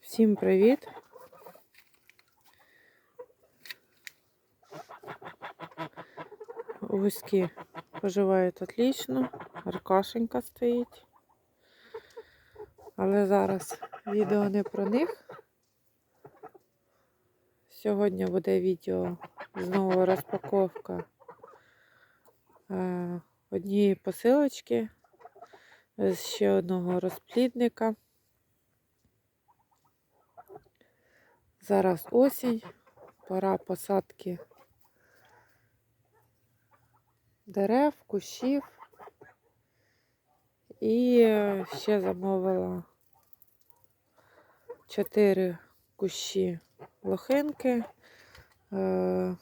Всім привіт! Гуськи поживають отлично, Аркашенька стоїть. Але зараз відео не про них. Сьогодні буде відео знову розпаковка е, однієї посилочки ще одного розплідника. Зараз осінь, пора посадки дерев, кущів. І е, ще замовила чотири кущі лохинки. Е,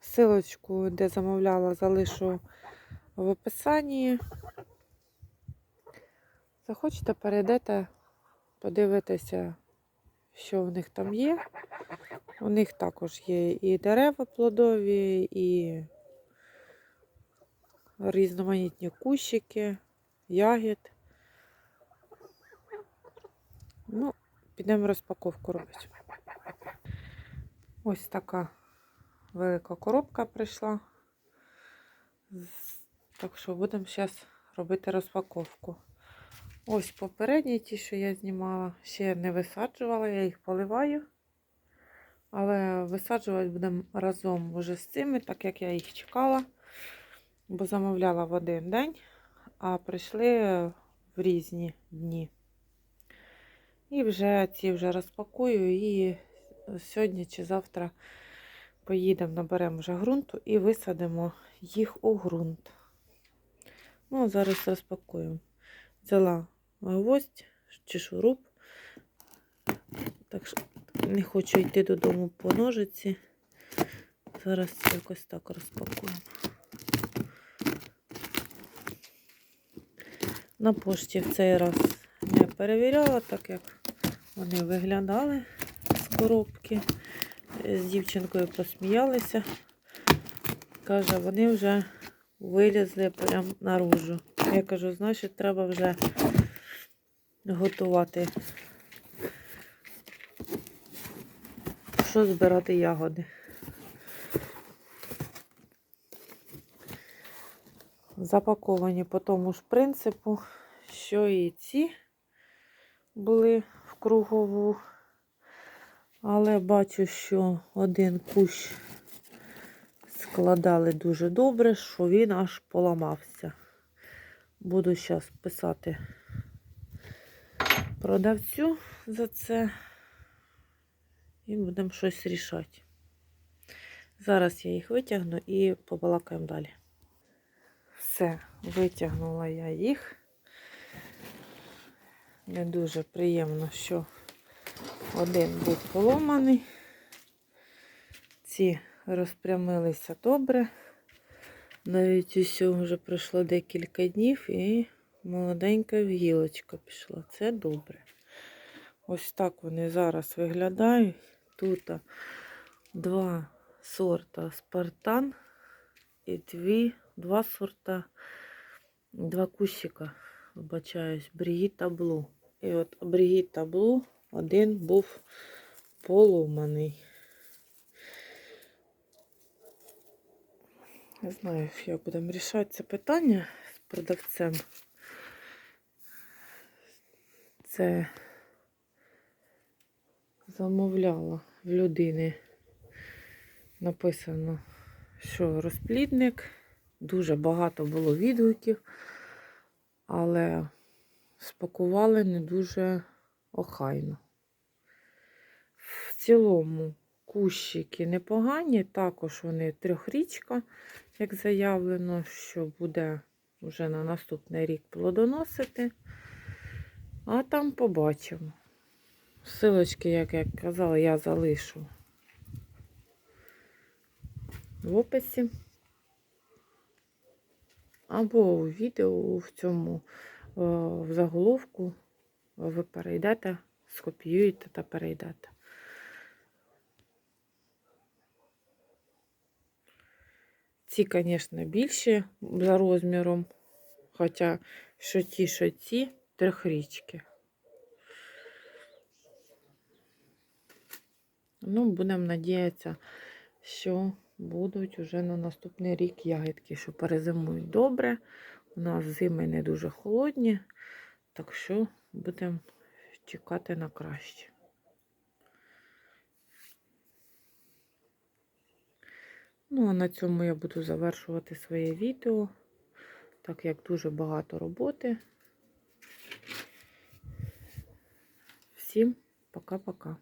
Силочку, де замовляла, залишу в описанні. Захочете, перейдете, подивитися, що в них там є. У них також є і дерева плодові, і різноманітні кущики, ягід. Ну, підемо розпаковку робити. Ось така велика коробка прийшла. Так що будемо зараз робити розпаковку. Ось попередні ті, що я знімала, ще не висаджувала, я їх поливаю. Але висаджувати будемо разом вже з цими, так як я їх чекала, бо замовляла в один день, а прийшли в різні дні. І вже ці вже розпакую і сьогодні чи завтра поїдемо, наберемо вже ґрунту і висадимо їх у ґрунт. Ну, зараз розпакуємо. Взяла гвоздь чи шуруп. Так що не хочу йти додому по ножиці. Зараз якось так розпакуємо. На пошті в цей раз не перевіряла, так як вони виглядали з коробки. З дівчинкою посміялися. Каже, вони вже вилізли прямо наружу. Я кажу, значить, треба вже готувати. Що збирати ягоди. Запаковані по тому ж принципу, що і ці були в кругову. Але бачу, що один кущ складали дуже добре, що він аж поламався. Буду зараз писати продавцю за це і будемо щось рішати. Зараз я їх витягну і побалакаємо далі. Все, витягнула я їх. Не дуже приємно, що один був поломаний. Ці розпрямилися добре. Навіть усього вже пройшло декілька днів і молоденька гілочка пішла. Це добре. Ось так вони зараз виглядають. Тут два сорта спартан і дві, два сорта, два кущика, вибачаюсь, Брігіта Блу. І от Брігіта Блу один був поломаний. Не знаю, як будемо рішати це питання з продавцем. Це замовляла в людини. Написано, що розплідник. Дуже багато було відгуків, але спакували не дуже охайно. В цілому кущики непогані, також вони трьохрічка, як заявлено, що буде вже на наступний рік плодоносити. А там побачимо. Силочки, як я казала, я залишу в описі. Або у відео в цьому е, в заголовку ви перейдете, скопіюєте та перейдете. Ці, звісно, більші за розміром, хоча що ті, що ці трьохрічки. Ну, будемо надіятися, що будуть уже на наступний рік ягідки, що перезимують добре. У нас зими не дуже холодні, так що будемо чекати на краще. Ну, а на цьому я буду завершувати своє відео, так як дуже багато роботи. Всім пока-пока.